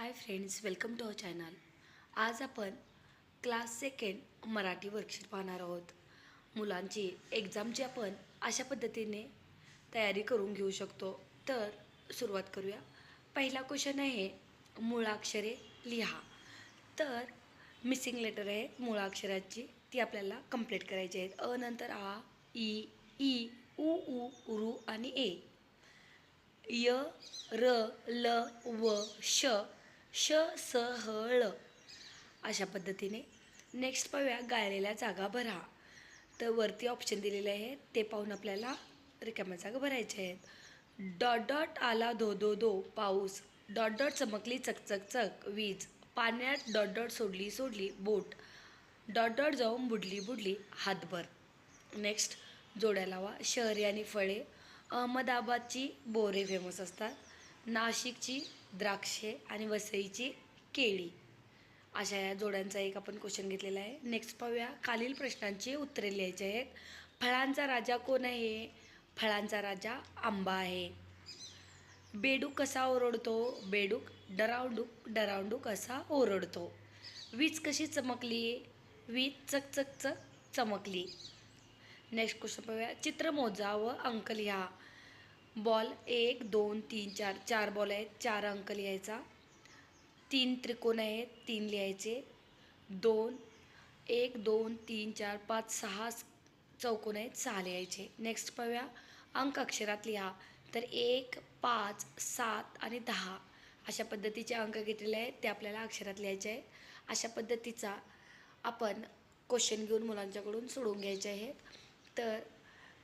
Hi friends welcome to our channel आज आपण class second Marathi worksheet पाहणार आहोत. मुलांची एक्झामची आपण अशा पद्धतीने तयारी करून घेऊ शकतो. तर सुरुवात करूया. पहिला क्वेश्चन आहे मुळाक्षरे लिहा. तर मिसिंग लेटर आहे मुळाक्षराची ती आपल्याला कंप्लीट करायची आहेत. अ नंतर आ ई ई उ उ रु आणि ए. य र ल व श श स ह ळ अशा पद्धतीने नेक्स्ट पाहूया गाळलेल्या जागा भरा. तर वरती ऑप्शन दिलेले आहेत. ते पाहून आपल्याला रिकाम्या जागा भरायच्या आहेत. डॉट डॉट आला धो धो धो पाऊस. डॉट डॉट चमकली चकचक चक चक वीज. पाण्यात डॉट डॉट सोडली सोडली बोट. डॉट डॉट जाऊन बुडली बुडली हातभर. नेक्स्ट जोड्या लावा. शहरे आणि फळे. अहमदाबादची बोरे फेमस असतात. नाशिकची द्राक्षे आणि वसईची केळी. अशा या जोड्यांचा एक आपण क्वेश्चन घेतलेला आहे. नेक्स्ट पाहूया. खालील प्रश्नांची उत्तरे लिहायची आहेत. फळांचा राजा कोण आहे? फळांचा राजा आंबा आहे. बेडूक कसा ओरडतो? बेडूक डरावडूक डरावडूक असा ओरडतो. वीज कशी चमकली? वीज चक चक चक चमकली. नेक्स्ट क्वेश्चन पाहूया. चित्र मोजा व अंक लिहा. बॉल एक दोन तीन चार चार बॉल आहेत. चार अंक लिहायचा. तीन त्रिकोण आहेत तीन लिहायचे. दोन एक दोन तीन चार पाच सहा चौकोन आहेत सहा लिहायचे. नेक्स्ट पाहूया. अंक अक्षरात लिहा. तर एक पाच सात आणि दहा अशा पद्धतीचे अंक घेतलेले आहेत. ते आपल्याला अक्षरात लिहायचे आहेत. अशा पद्धतीचा आपण क्वेश्चन घेऊन मुलांच्याकडून सोडवून घ्यायचे आहेत.